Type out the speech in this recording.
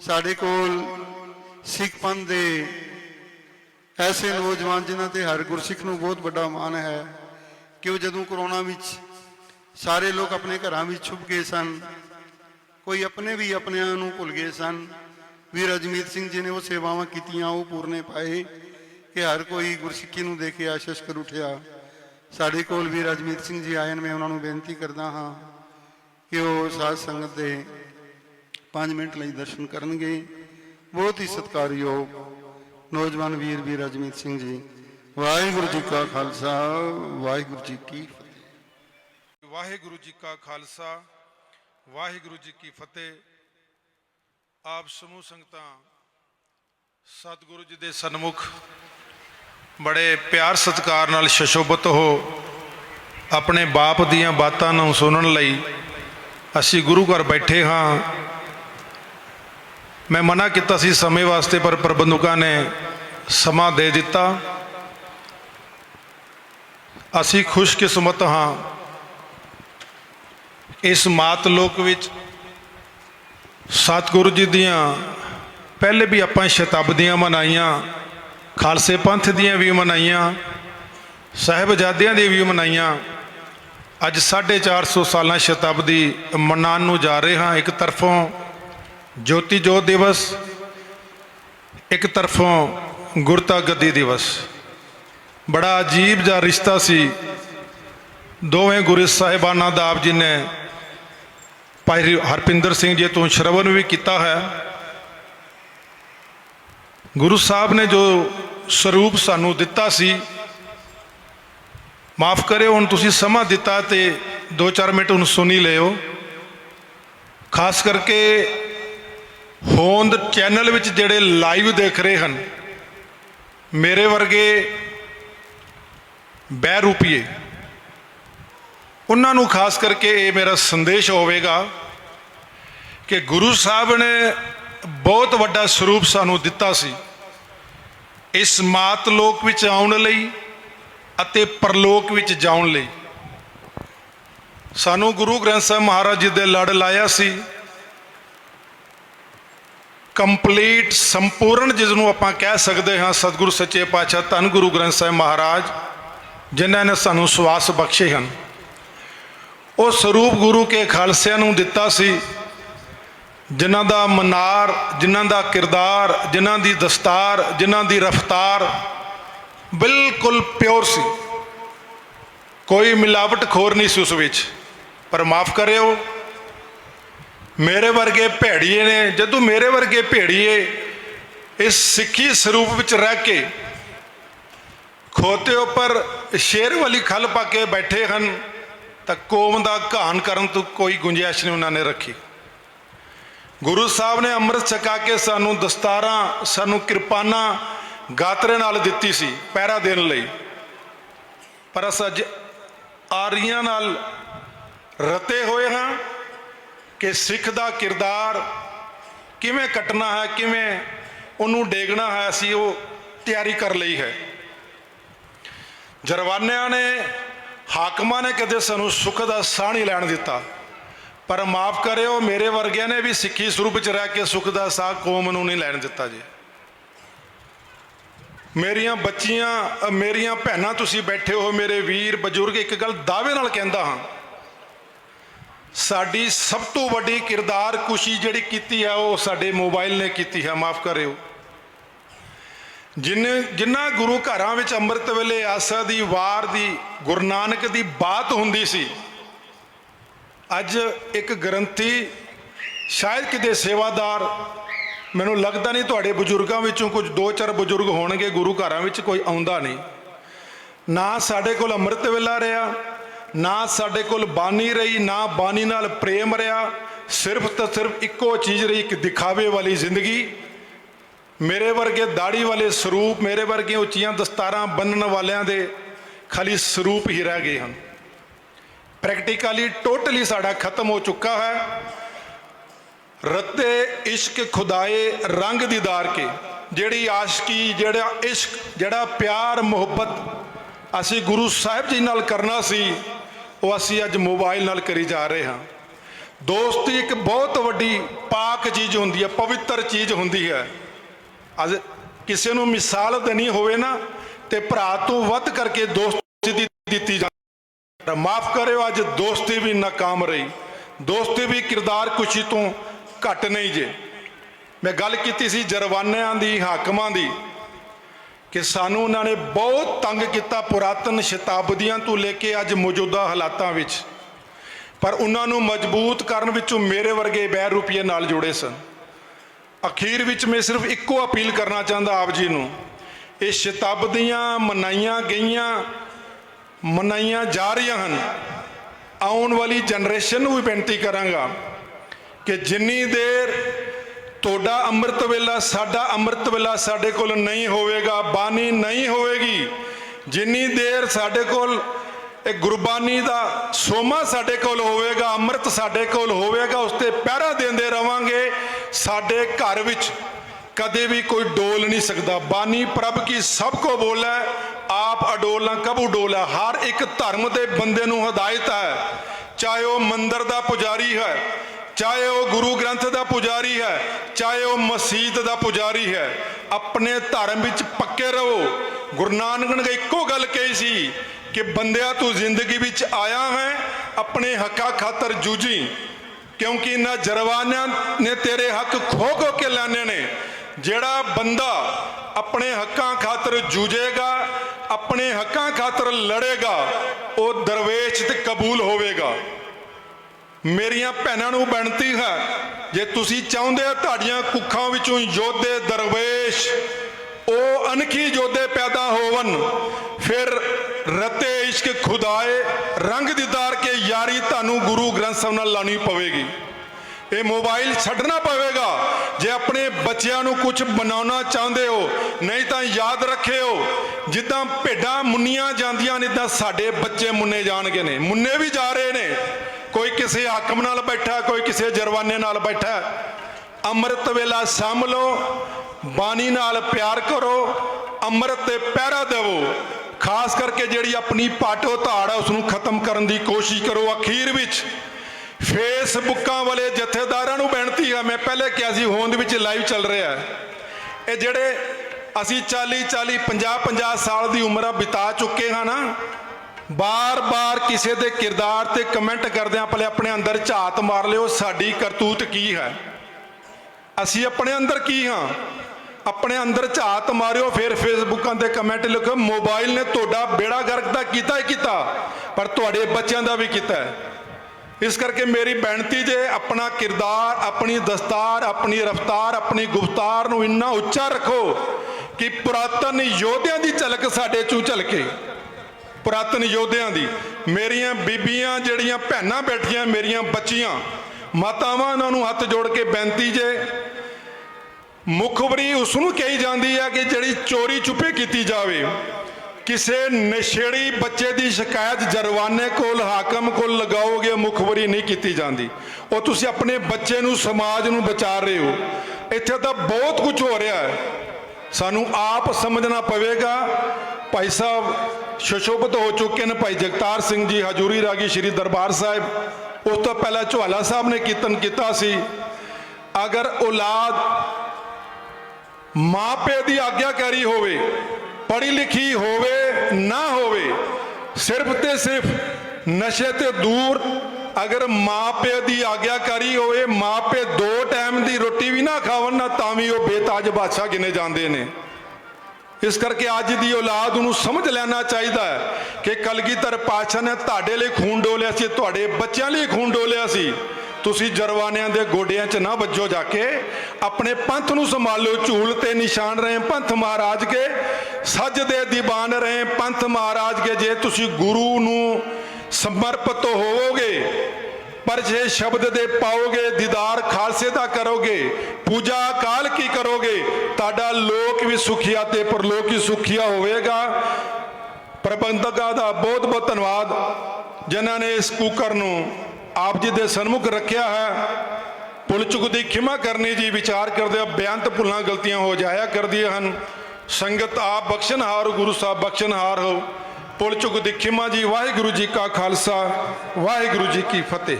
ਸਾਡੇ ਕੋਲ ਸਿੱਖ ਪੰਥ ਦੇ ਐਸੇ ਨੌਜਵਾਨ ਜਿਨ੍ਹਾਂ ਤੇ ਹਰ ਗੁਰਸਿੱਖ ਨੂੰ ਬਹੁਤ ਵੱਡਾ ਮਾਣ ਹੈ ਕਿ ਉਹ ਜਦੋਂ ਕਰੋਨਾ ਵਿੱਚ ਸਾਰੇ ਲੋਕ ਆਪਣੇ ਘਰਾਂ ਵਿੱਚ ਛੁਪ ਗਏ ਸਨ, ਕੋਈ ਆਪਣੇ ਵੀ ਆਪਣਿਆਂ ਨੂੰ ਭੁੱਲ ਗਏ ਸਨ, ਵੀਰ ਅਜਮੀਤ ਸਿੰਘ ਜੀ ਨੇ ਉਹ ਸੇਵਾਵਾਂ ਕੀਤੀਆਂ, ਉਹ ਪੂਰਨੇ ਪਾਏ ਕਿ ਹਰ ਕੋਈ ਗੁਰਸਿੱਖੀ ਨੂੰ ਦੇਖ ਕੇ ਆਸ਼ੀਸ਼ ਕਰ ਉਠਿਆ। ਸਾਡੇ ਕੋਲ ਵੀਰ ਅਜਮੀਤ ਸਿੰਘ ਜੀ ਆਏ ਨੇ, ਮੈਂ ਉਹਨਾਂ ਨੂੰ ਬੇਨਤੀ ਕਰਦਾ ਹਾਂ ਕਿ ਉਹ ਸਾਧ ਸੰਗਤ ਦੇ 5 ਮਿੰਟ ਲਈ ਦਰਸ਼ਨ ਕਰਨਗੇ। ਬਹੁਤ ਹੀ ਸਤਿਕਾਰਯੋਗ ਨੌਜਵਾਨ ਵੀਰ ਵੀਰ ਅਜਮੀਤ ਸਿੰਘ ਜੀ। ਵਾਹਿਗੁਰੂ ਜੀ ਕਾ ਖਾਲਸਾ, ਵਾਹਿਗੁਰੂ ਜੀ ਕੀ ਫਤਿਹ। ਵਾਹਿਗੁਰੂ ਜੀ ਕਾ ਖਾਲਸਾ, ਵਾਹਿਗੁਰੂ ਜੀ ਕੀ ਫਤਿਹ। ਆਪ ਸਮੂਹ ਸੰਗਤਾਂ, ਸਤਿਗੁਰੂ ਜੀ ਦੇ ਸਨਮੁਖ, ਬੜੇ ਪਿਆਰ ਸਤਿਕਾਰ ਨਾਲ ਸ਼ਸ਼ੋਭਤ ਹੋ ਆਪਣੇ ਬਾਪ ਦੀਆਂ ਬਾਤਾਂ ਨੂੰ ਸੁਣਨ ਲਈ ਅਸੀਂ ਗੁਰੂ ਘਰ ਬੈਠੇ ਹਾਂ। ਮੈਂ ਮਨਾ ਕੀਤਾ ਸੀ ਸਮੇਂ ਵਾਸਤੇ, ਪਰ ਪ੍ਰਬੰਧਕਾਂ ਨੇ ਸਮਾਂ ਦੇ ਦਿੱਤਾ। ਅਸੀਂ ਖੁਸ਼ਕਿਸਮਤ ਹਾਂ। ਇਸ ਮਾਤ ਲੋਕ ਵਿੱਚ ਸਤਿਗੁਰੂ ਜੀ ਦੀਆਂ ਪਹਿਲੇ ਵੀ ਆਪਾਂ ਸ਼ਤਾਬਦੀਆਂ ਮਨਾਈਆਂ, ਖਾਲਸੇ ਪੰਥ ਦੀਆਂ ਵੀ ਮਨਾਈਆਂ, ਸਾਹਿਬਜ਼ਾਦਿਆਂ ਦੀਆਂ ਵੀ ਮਨਾਈਆਂ। ਅੱਜ 450 ਸਾਲਾਂ ਸ਼ਤਾਬਦੀ ਮਨਾਉਣ ਨੂੰ ਜਾ ਰਹੇ ਹਾਂ। ਇੱਕ ਤਰਫੋਂ ਜੋਤੀ ਜੋਤ ਦਿਵਸ, ਇੱਕ ਤਰਫੋਂ ਗੁਰਤਾ ਗੱਦੀ ਦਿਵਸ। ਬੜਾ ਅਜੀਬ ਜਿਹਾ ਰਿਸ਼ਤਾ ਸੀ। ਦੋਵੇਂ ਗੁਰੂ ਸਾਹਿਬਾਨਾਂ ਦਾ ਆਪ ਜੀ ਨੇ ਭਾਈ ਹਰਪਿੰਦਰ ਸਿੰਘ ਜੀ ਤੋਂ ਸ਼ਰਵਨ ਵੀ ਕੀਤਾ ਹੈ। ਗੁਰੂ ਸਾਹਿਬ ਨੇ ਜੋ ਸਰੂਪ ਸਾਨੂੰ ਦਿੱਤਾ ਸੀ, ਮਾਫ ਕਰਿਓ, ਹੁਣ ਤੁਸੀਂ ਸਮਾਂ ਦਿੱਤਾ ਤੇ 2-4 ਮਿੰਟ ਹੁਣ ਸੁਣੀ ਲਿਓ। ਖਾਸ ਕਰਕੇ ਹੋਂਦ ਚੈਨਲ ਵਿੱਚ ਜਿਹੜੇ ਲਾਈਵ ਦੇਖ ਰਹੇ ਹਨ, ਮੇਰੇ ਵਰਗੇ ਬੈ ਰੂਪੀਏ ਉਹਨਾਂ ਨੂੰ ਖਾਸ ਕਰਕੇ ਇਹ ਮੇਰਾ ਸੰਦੇਸ਼ ਹੋਵੇਗਾ ਕਿ ਗੁਰੂ ਸਾਹਿਬ ਨੇ ਬਹੁਤ ਵੱਡਾ ਸਰੂਪ ਸਾਨੂੰ ਦਿੱਤਾ ਸੀ। ਇਸ ਮਾਤ ਲੋਕ ਵਿੱਚ ਆਉਣ ਲਈ ਅਤੇ ਪਰਲੋਕ ਵਿੱਚ ਜਾਣ ਲਈ। ਸਾਨੂੰ ਗੁਰੂ ਗ੍ਰੰਥ ਸਾਹਿਬ ਮਹਾਰਾਜ ਜੀ ਦੇ ਲੜ ਲਾਇਆ ਸੀ। ਕੰਪਲੀਟ ਸੰਪੂਰਨ ਜਿਸ ਨੂੰ ਆਪਾਂ ਕਹਿ ਸਕਦੇ ਹਾਂ ਸਤਿਗੁਰੂ ਸੱਚੇ ਪਾਤਸ਼ਾਹ ਧੰਨ ਗੁਰੂ ਗ੍ਰੰਥ ਸਾਹਿਬ ਮਹਾਰਾਜ, ਜਿਨ੍ਹਾਂ ਨੇ ਸਾਨੂੰ ਸਵਾਸ ਬਖਸ਼ੇ ਹਨ। ਉਹ ਸਰੂਪ ਗੁਰੂ ਕੇ ਖਾਲਸਿਆਂ ਨੂੰ ਦਿੱਤਾ ਸੀ, ਜਿਨ੍ਹਾਂ ਦਾ ਮਨਾਰ, ਜਿਨ੍ਹਾਂ ਦਾ ਕਿਰਦਾਰ, ਜਿਨ੍ਹਾਂ ਦੀ ਦਸਤਾਰ, ਜਿਨ੍ਹਾਂ ਦੀ ਰਫਤਾਰ ਬਿਲਕੁਲ ਪਿਓਰ ਸੀ। ਕੋਈ ਮਿਲਾਵਟ ਖੋਰ ਨਹੀਂ ਸੀ ਉਸ ਵਿੱਚ। ਪਰ ਮਾਫ ਕਰਿਓ ਮੇਰੇ ਵਰਗੇ ਭੇੜੀਏ ਨੇ, ਜਦੋਂ ਮੇਰੇ ਵਰਗੇ ਭੇੜੀਏ, ਇਸ ਸਿੱਖੀ ਸਰੂਪ ਵਿੱਚ ਰਹਿ ਕੇ ਖੋਤੇ ਉੱਪਰ ਸ਼ੇਰ ਵਾਲੀ ਖਲ ਪਾ ਕੇ ਬੈਠੇ ਹਨ, ਤਾਂ ਕੌਮ ਦਾ ਘਾਣ ਕਰਨ ਤੋਂ ਕੋਈ ਗੁੰਜਾਇਸ਼ ਨਹੀਂ ਉਹਨਾਂ ਨੇ ਰੱਖੀ। ਗੁਰੂ ਸਾਹਿਬ ਨੇ ਅੰਮ੍ਰਿਤ ਛਕਾ ਕੇ ਸਾਨੂੰ ਦਸਤਾਰਾਂ, ਸਾਨੂੰ ਕਿਰਪਾਨਾਂ ਗਾਤਰੇ ਨਾਲ ਦਿੱਤੀ ਸੀ, ਪਹਿਰਾ ਦੇਣ ਲਈ। ਪਰ ਅਸ ਅੱਜ ਆਰੀਆਂ ਨਾਲ ਰਤੇ ਹੋਏ ਹਾਂ। ਕਿ ਸਿੱਖ ਦਾ ਕਿਰਦਾਰ ਕਿਵੇਂ ਕੱਟਣਾ ਹੈ, ਕਿਵੇਂ ਉਹਨੂੰ ਡੇਗਣਾ ਹੈ, ਅਸੀਂ ਉਹ ਤਿਆਰੀ ਕਰ ਲਈ ਹੈ। ਜਰਵਾਨਿਆਂ ਨੇ, ਹਾਕਮਾਂ ਨੇ ਕਦੇ ਸਾਨੂੰ ਸੁੱਖ ਦਾ ਸਾਹ ਨਹੀਂ ਲੈਣ ਦਿੱਤਾ। ਪਰ ਮਾਫ ਕਰਿਓ, ਮੇਰੇ ਵਰਗਿਆਂ ਨੇ ਵੀ ਸਿੱਖੀ ਸਰੂਪ ਵਿੱਚ ਰਹਿ ਕੇ ਸੁੱਖ ਦਾ ਸਾਹ ਕੌਮ ਨੂੰ ਨਹੀਂ ਲੈਣ ਦਿੱਤਾ ਜੀ। ਮੇਰੀਆਂ ਬੱਚੀਆਂ ਮੇਰੀਆਂ ਭੈਣਾਂ ਤੁਸੀਂ ਬੈਠੇ ਹੋ, ਮੇਰੇ ਵੀਰ ਬਜ਼ੁਰਗ, ਇੱਕ ਗੱਲ ਦਾਅਵੇ ਨਾਲ ਕਹਿੰਦਾ ਹਾਂ। ਸਾਡੀ ਸਭ ਤੋਂ ਵੱਡੀ ਕਿਰਦਾਰ ਕੁਸ਼ੀ ਜਿਹੜੀ ਕੀਤੀ ਹੈ, ਉਹ ਸਾਡੇ ਮੋਬਾਈਲ ਨੇ ਕੀਤੀ ਹੈ, ਮਾਫ ਕਰਿਓ। ਜਿਨ ਜਿਨ੍ਹਾਂ ਗੁਰੂ ਘਰਾਂ ਵਿੱਚ ਅੰਮ੍ਰਿਤ ਵੇਲੇ ਆਸਾ ਦੀ ਵਾਰ ਦੀ, ਗੁਰੂ ਨਾਨਕ ਦੀ ਬਾਤ ਹੁੰਦੀ ਸੀ, ਅੱਜ ਇੱਕ ਗ੍ਰੰਥੀ ਸ਼ਾਇਦ ਕਿਤੇ ਸੇਵਾਦਾਰ, ਮੈਨੂੰ ਲੱਗਦਾ ਨਹੀਂ ਤੁਹਾਡੇ ਬਜ਼ੁਰਗਾਂ ਵਿੱਚੋਂ ਕੁਝ ਦੋ ਚਾਰ ਬਜ਼ੁਰਗ ਹੋਣਗੇ, ਗੁਰੂ ਘਰਾਂ ਵਿੱਚ ਕੋਈ ਆਉਂਦਾ ਨਹੀਂ। ਨਾ ਸਾਡੇ ਕੋਲ ਅੰਮ੍ਰਿਤ ਵੇਲਾ ਰਿਹਾ ਨਾ ਸਾਡੇ ਕੋਲ ਬਾਣੀ ਰਹੀ, ਨਾ ਬਾਣੀ ਨਾਲ ਪ੍ਰੇਮ ਰਿਹਾ। ਸਿਰਫ ਤਾਂ ਸਿਰਫ ਇੱਕੋ ਚੀਜ਼ ਰਹੀ, ਇੱਕ ਦਿਖਾਵੇ ਵਾਲੀ ਜ਼ਿੰਦਗੀ। ਮੇਰੇ ਵਰਗੇ ਦਾੜੀ ਵਾਲੇ ਸਰੂਪ, ਮੇਰੇ ਵਰਗੇ ਉੱਚੀਆਂ ਦਸਤਾਰਾਂ ਬੰਨਣ ਵਾਲਿਆਂ ਦੇ ਖਾਲੀ ਸਰੂਪ ਹੀ ਰਹਿ ਗਏ ਹਨ। ਪ੍ਰੈਕਟੀਕਲੀ ਟੋਟਲੀ ਸਾਡਾ ਖਤਮ ਹੋ ਚੁੱਕਾ ਹੈ। ਰੱਤੇ ਇਸ਼ਕ ਖੁਦਾਏ ਰੰਗ ਦੀਦਾਰ ਕੇ। ਜਿਹੜੀ ਆਸ਼ਕੀ, ਜਿਹੜਾ ਇਸ਼ਕ, ਜਿਹੜਾ ਪਿਆਰ ਮੁਹੱਬਤ ਅਸੀਂ ਗੁਰੂ ਸਾਹਿਬ ਜੀ ਨਾਲ ਕਰਨਾ ਸੀ ਉਹ ਅਸੀਂ ਅੱਜ ਮੋਬਾਈਲ ਨਾਲ ਕਰੀ ਜਾ ਰਹੇ ਹਾਂ। ਦੋਸਤੀ ਇੱਕ ਬਹੁਤ ਵੱਡੀ ਪਾਕ ਚੀਜ਼ ਹੁੰਦੀ ਹੈ, ਪਵਿੱਤਰ ਚੀਜ਼ ਹੁੰਦੀ ਹੈ। ਅੱਜ ਕਿਸੇ ਨੂੰ ਮਿਸਾਲ ਦੇਣੀ ਹੋਵੇ ਨਾ, ਤੇ ਭਰਾ ਤੋਂ ਵੱਧ ਕਰਕੇ ਦੋਸਤੀ ਦੀ ਦਿੱਤੀ ਜਾਂਦੀ ਮਾਫ ਕਰਿਓ, ਅੱਜ ਦੋਸਤੀ ਵੀ ਨਾਕਾਮ ਰਹੀ। ਦੋਸਤੀ ਵੀ ਕਿਰਦਾਰ ਕੁਸ਼ੀ ਤੋਂ ਘੱਟ ਨਹੀਂ ਜੇ। ਮੈਂ ਗੱਲ ਕੀਤੀ ਸੀ ਜਰਵਾਨਿਆਂ ਦੀ, ਹਾਕਮਾਂ ਦੀ। ਕਿ ਸਾਨੂੰ ਉਹਨਾਂ ਨੇ ਬਹੁਤ ਤੰਗ ਕੀਤਾ ਪੁਰਾਤਨ ਸ਼ਤਾਬਦੀਆਂ ਤੋਂ ਲੈ ਕੇ ਅੱਜ ਮੌਜੂਦਾ ਹਾਲਾਤਾਂ ਵਿੱਚ। ਪਰ ਉਹਨਾਂ ਨੂੰ ਮਜ਼ਬੂਤ ਕਰਨ ਵਿੱਚੋਂ ਮੇਰੇ ਵਰਗੇ ਬੈਰ ਰੁਪਏ ਨਾਲ ਜੁੜੇ ਸਨ। ਅਖੀਰ ਵਿੱਚ ਮੈਂ ਸਿਰਫ ਇੱਕੋ ਅਪੀਲ ਕਰਨਾ ਚਾਹੁੰਦਾ ਆਪ ਜੀ ਨੂੰ, ਇਹ ਸ਼ਤਾਬਦੀਆਂ ਮਨਾਈਆਂ ਗਈਆਂ, ਮਨਾਈਆਂ ਜਾ ਰਹੀਆਂ ਹਨ, ਆਉਣ ਵਾਲੀ ਜਨਰੇਸ਼ਨ ਨੂੰ ਵੀ ਬੇਨਤੀ ਕਰਾਂਗਾ ਕਿ ਜਿੰਨੀ ਦੇਰ ਤੁਹਾਡਾ ਅੰਮ੍ਰਿਤ ਵੇਲਾ ਸਾਡਾ ਅੰਮ੍ਰਿਤ ਵੇਲਾ ਸਾਡੇ ਕੋਲ ਨਹੀਂ ਹੋਵੇਗਾ, ਬਾਣੀ ਨਹੀਂ ਹੋਵੇਗੀ। ਜਿੰਨੀ ਦੇਰ ਸਾਡੇ ਕੋਲ ਇਹ ਗੁਰਬਾਣੀ ਦਾ ਸੋਮਾ ਸਾਡੇ ਕੋਲ ਹੋਵੇਗਾ, ਅੰਮ੍ਰਿਤ ਸਾਡੇ ਕੋਲ ਹੋਵੇਗਾ, ਉਸ ਤੇ ਪਹਿਰਾ ਦਿੰਦੇ ਰਵਾਂਗੇ, ਸਾਡੇ ਘਰ ਵਿੱਚ ਕਦੇ ਵੀ ਕੋਈ ਡੋਲ ਨਹੀਂ ਸਕਦਾ। ਬਾਣੀ ਪ੍ਰਭ ਕੀ ਸਭ ਕੋ ਬੋਲਾ, ਆਪ ਅਡੋਲ ਨਾ ਕਬੂ ਡੋਲਾ। ਹਰ ਇੱਕ ਧਰਮ ਦੇ ਬੰਦੇ ਨੂੰ ਹਦਾਇਤ ਹੈ, ਚਾਹੇ ਉਹ ਮੰਦਰ ਦਾ ਪੁਜਾਰੀ ਹੈ ਚਾਹੇ ਉਹ ਗੁਰੂ ਗ੍ਰੰਥ ਦਾ ਪੁਜਾਰੀ ਹੈ, ਚਾਹੇ ਉਹ ਮਸਜਿਦ ਦਾ ਪੁਜਾਰੀ ਹੈ, ਆਪਣੇ ਧਰਮ ਵਿੱਚ ਪੱਕੇ ਰਹੋ। ਗੁਰੂ ਨਾਨਕ ਨੇ ਇੱਕੋ ਗੱਲ ਕਹੀ ਸੀ ਕਿ ਬੰਦਿਆ, ਤੂੰ ਜ਼ਿੰਦਗੀ ਵਿੱਚ ਆਇਆ ਹੈ, ਆਪਣੇ ਹੱਕਾਂ ਖਾਤਰ ਜੂਝੀ, ਕਿਉਂਕਿ ਇਹਨਾਂ ਜਰਵਾਨਿਆਂ ਨੇ ਤੇਰੇ ਹੱਕ ਖੋ ਖੋ ਕੇ ਲੈਣੇ ਨੇ। ਜਿਹੜਾ ਬੰਦਾ ਆਪਣੇ ਹੱਕਾਂ ਖਾਤਰ ਜੂਝੇਗਾ, ਆਪਣੇ ਹੱਕਾਂ ਖਾਤਰ ਲੜੇਗਾ, ਉਹ ਦਰਵੇਸ਼ ਤੇ ਕਬੂਲ ਹੋਵੇਗਾ। ਮੇਰੀਆਂ ਭੈਣਾਂ ਨੂੰ ਬੇਨਤੀ ਹੈ, ਜੇ ਤੁਸੀਂ ਚਾਹੁੰਦੇ ਹੋ ਤੁਹਾਡੀਆਂ ਕੁੱਖਾਂ ਵਿੱਚੋਂ ਯੋਧੇ ਦਰਵੇਸ਼, ਉਹ ਅਨਖੀ ਯੋਧੇ ਪੈਦਾ ਹੋਵਨ ਫਿਰ ਰਤੇ ਇਸ਼ਕ ਖੁਦਾਏ, ਰੰਗ ਦੀਦਾਰ ਕੇ ਯਾਰੀ ਤੁਹਾਨੂੰ ਗੁਰੂ ਗ੍ਰੰਥ ਸਾਹਿਬ ਨਾਲ ਲਾਣੀ ਪਵੇਗੀ। ਇਹ ਮੋਬਾਈਲ ਛੱਡਣਾ ਪਵੇਗਾ, ਜੇ ਆਪਣੇ ਬੱਚਿਆਂ ਨੂੰ ਕੁਝ ਬਣਾਉਣਾ ਚਾਹੁੰਦੇ ਹੋ, ਨਹੀਂ ਤਾਂ ਯਾਦ ਰੱਖਿਓ, ਜਿੱਦਾਂ ਭੇਡਾਂ ਮੁੰਨੀਆਂ ਜਾਂਦੀਆਂ ਨੇ ਇਦਾਂ ਸਾਡੇ ਬੱਚੇ ਮੁੰਨੇ ਜਾਣਗੇ ਨੇ, ਮੁੰਨੇ ਵੀ ਜਾ ਰਹੇ ਨੇ। ਕਿਸੇ ਹਾਕਮ ਨਾਲ ਬੈਠਾ, ਕੋਈ ਕਿਸੇ ਜਰਵਾਨੇ ਨਾਲ ਬੈਠਾ, ਅੰਮ੍ਰਿਤ ਵੇਲਾ ਸਾਂਭ ਲਓ, ਬਾਣੀ ਨਾਲ ਪਿਆਰ ਕਰੋ, ਅੰਮ੍ਰਿਤ ਤੇ ਪਹਿਰਾ ਦੇਵੋ। ਖਾਸ ਕਰਕੇ ਜਿਹੜੀ ਆਪਣੀ ਪਾਟੋ ਧਾੜ ਹੈ ਉਸ ਨੂੰ ਖਤਮ ਕਰਨ ਦੀ ਕੋਸ਼ਿਸ਼ ਕਰੋ ਅਖੀਰ ਵਿੱਚ। ਫੇਸਬੁੱਕਾਂ ਵਾਲੇ ਜਥੇਦਾਰਾਂ ਨੂੰ ਬੇਨਤੀ ਹੈ ਮੈਂ ਪਹਿਲੇ ਕਿਹਾ ਸੀ, ਹੋਂਦ ਵਿੱਚ ਲਾਈਵ ਚੱਲ ਰਿਹਾ ਹੈ। ਇਹ ਜਿਹੜੇ ਅਸੀਂ 40 40 50 50 ਸਾਲ ਦੀ ਉਮਰ ਬਿਤਾ ਚੁੱਕੇ ਹਾਂ ਨਾ ਬਾਰ-ਬਾਰ ਕਿਸੇ ਦੇ ਕਿਰਦਾਰ ਤੇ ਕਮੈਂਟ ਕਰਦਿਆਂ ਪਹਿਲੇ ਆਪਣੇ ਅੰਦਰ ਝਾਤ ਮਾਰ ਲਿਓ, ਸਾਡੀ ਕਰਤੂਤ ਕੀ ਹੈ? ਅਸੀਂ ਆਪਣੇ ਅੰਦਰ ਕੀ ਹਾਂ? ਆਪਣੇ ਅੰਦਰ ਝਾਤ ਮਾਰਿਓ, ਫਿਰ ਫੇਸਬੁੱਕਾਂ ਤੇ ਕਮੈਂਟ ਲਿਖੋ, ਮੋਬਾਈਲ ਨੇ ਤੁਹਾਡਾ ਬੇੜਾ ਗਰਕ ਤਾਂ ਕੀਤਾ ਹੀ ਕੀਤਾ, ਪਰ ਤੁਹਾਡੇ ਬੱਚਿਆਂ ਦਾ ਵੀ ਕੀਤਾ ਇਸ ਕਰਕੇ ਮੇਰੀ ਬੇਨਤੀ ਜੇ ਆਪਣਾ ਕਿਰਦਾਰ, ਆਪਣੀ ਦਸਤਾਰ, ਆਪਣੀ ਰਫਤਾਰ, ਆਪਣੀ ਗੁਫਤਾਰ ਨੂੰ ਇੰਨਾ ਉੱਚਾ ਰੱਖੋ ਕਿ ਪੁਰਾਤਨ ਯੋਧਿਆਂ ਦੀ ਝਲਕ ਸਾਡੇ ਚੋਂ ਝਲਕੇ। ਪੁਰਾਤਨ ਯੋਧਿਆਂ ਦੀ। ਮੇਰੀਆਂ ਬੀਬੀਆਂ, ਜਿਹੜੀਆਂ ਭੈਣਾਂ ਬੈਠੀਆਂ, ਮੇਰੀਆਂ ਬੱਚੀਆਂ। ਮਾਤਾਵਾਂ ਉਹਨਾਂ ਨੂੰ ਹੱਥ ਜੋੜ ਕੇ ਬੇਨਤੀ ਜੇ, ਮੁਖਬਰੀ ਉਸ ਨੂੰ ਕਹੀ ਜਾਂਦੀ ਹੈ ਕਿ ਜਿਹੜੀ ਚੋਰੀ ਛੁਪੇ ਕੀਤੀ ਜਾਵੇ, ਕਿਸੇ ਨਸ਼ੇੜੀ ਬੱਚੇ ਦੀ ਸ਼ਿਕਾਇਤ ਜਰਵਾਨੇ ਕੋਲ, ਹਾਕਮ ਕੋਲ ਲਗਾਓਗੇ, ਮੁਖਬਰੀ ਨਹੀਂ ਕੀਤੀ ਜਾਂਦੀ। ਉਹ ਤੁਸੀਂ ਆਪਣੇ ਬੱਚੇ ਨੂੰ, ਸਮਾਜ ਨੂੰ ਬਚਾ ਰਹੇ ਹੋ। ਇੱਥੇ ਤਾਂ ਬਹੁਤ ਕੁਝ ਹੋ ਰਿਹਾ ਹੈ। ਸਾਨੂੰ ਆਪ ਸਮਝਣਾ ਪਵੇਗਾ। ਭਾਈ ਸਾਹਿਬ ਸ਼ਸ਼ੋਭਤ ਹੋ ਚੁੱਕੇ ਨੇ ਭਾਈ ਜਗਤਾਰ ਸਿੰਘ ਜੀ, ਹਜੂਰੀ ਰਾਗੀ ਸ਼੍ਰੀ ਦਰਬਾਰ ਸਾਹਿਬ। ਉਸ ਤੋਂ ਪਹਿਲਾਂ ਝਵਾਲਾ ਸਾਹਿਬ ਨੇ ਕੀਰਤਨ ਕੀਤਾ ਸੀ। ਅਗਰ ਔਲਾਦ ਮਾਪੇ ਦੀ ਆਗਿਆਕਾਰੀ ਹੋਵੇ, ਪੜ੍ਹੀ ਲਿਖੀ ਹੋਵੇ, ਨਾ ਹੋਵੇ, ਸਿਰਫ ਤੇ ਸਿਰਫ ਨਸ਼ੇ ਤੇ ਦੂਰ ਅਗਰ ਮਾਪੇ ਦੀ ਆਗਿਆਕਾਰੀ ਹੋਵੇ ਮਾਪੇ ਦੋ ਟਾਈਮ ਦੀ ਰੋਟੀ ਵੀ ਨਾ ਖਾਵਣ ਨਾ ਤਾਂ ਵੀ ਉਹ ਬੇਤਾਜ ਬਾਦਸ਼ਾਹ ਗਿਨੇ ਜਾਂਦੇ ਨੇ। ਇਸ ਕਰਕੇ ਅੱਜ ਦੀ ਔਲਾਦ ਨੂੰ ਸਮਝ ਲੈਣਾ ਚਾਹੀਦਾ ਹੈ ਕਿ ਕਲਗੀਧਰ ਪਾਤਸ਼ਾਹ ਨੇ ਤੁਹਾਡੇ ਲਈ ਖੂਨ ਡੋਲਿਆ ਸੀ, ਤੁਹਾਡੇ ਬੱਚਿਆਂ ਲਈ ਖੂਨ ਡੋਲਿਆ ਸੀ। ਤੁਸੀਂ ਜਰਵਾਨਿਆਂ ਦੇ ਗੋਡਿਆਂ 'ਚ ਨਾ ਵੱਜੋ ਜਾ ਕੇ, ਆਪਣੇ ਪੰਥ ਨੂੰ ਸੰਭਾਲੋ, ਝੂਲ ਤੇ ਨਿਸ਼ਾਨ ਰਹੇ ਪੰਥ ਮਹਾਰਾਜ ਕੇ, ਸੱਜ ਦੇ ਦੀਵਾਨ ਰਹੇ ਪੰਥ ਮਹਾਰਾਜ ਕੇ, ਜੇ ਤੁਸੀਂ ਗੁਰੂ ਨੂੰ ਸਮਰਪਿਤ ਹੋਵੋਗੇ ਪਰ ਜੇ ਸ਼ਬਦ ਦੇ ਪਾਓਗੇ, ਦੀਦਾਰ ਖਾਲਸੇ ਦਾ ਕਰੋਗੇ, ਪੂਜਾ ਕਾਲ ਕੀ ਕਰੋਗੇ, ਤੁਹਾਡਾ ਲੋਕ ਵੀ ਸੁਖੀਆ ਤੇ ਪਰਲੋਕ ਵੀ ਸੁਖੀਆ ਹੋਵੇਗਾ। ਪ੍ਰਬੰਧਕਾਂ ਦਾ ਬਹੁਤ ਬਹੁਤ ਧੰਨਵਾਦ, ਜਿਨ੍ਹਾਂ ਨੇ ਇਸ ਕੂਕਰ ਨੂੰ ਆਪ ਜੀ ਦੇ ਸਨਮੁਖ ਰੱਖਿਆ ਹੈ। ਭੁੱਲ ਚੁੱਕ ਦੀ ਖਿਮਾ ਕਰਨੀ ਜੀ, ਵਿਚਾਰ ਕਰਦੇ ਆ, ਬੇਅੰਤ ਭੁੱਲਾਂ ਗਲਤੀਆਂ ਹੋ ਜਾਇਆ ਕਰਦੀਆਂ ਹਨ। ਸੰਗਤ ਆਪ ਬਖਸ਼ਣਹਾਰ ਗੁਰੂ ਸਾਹਿਬ ਬਖਸ਼ਣਹਾਰ ਹੋ। ਭੁੱਲ ਚੁੱਕ ਦੀ ਖਿਮਾ ਜੀ, ਵਾਹਿਗੁਰੂ ਜੀ ਕਾ ਖਾਲਸਾ, ਵਾਹਿਗੁਰੂ ਜੀ ਕੀ ਫਤਿਹ।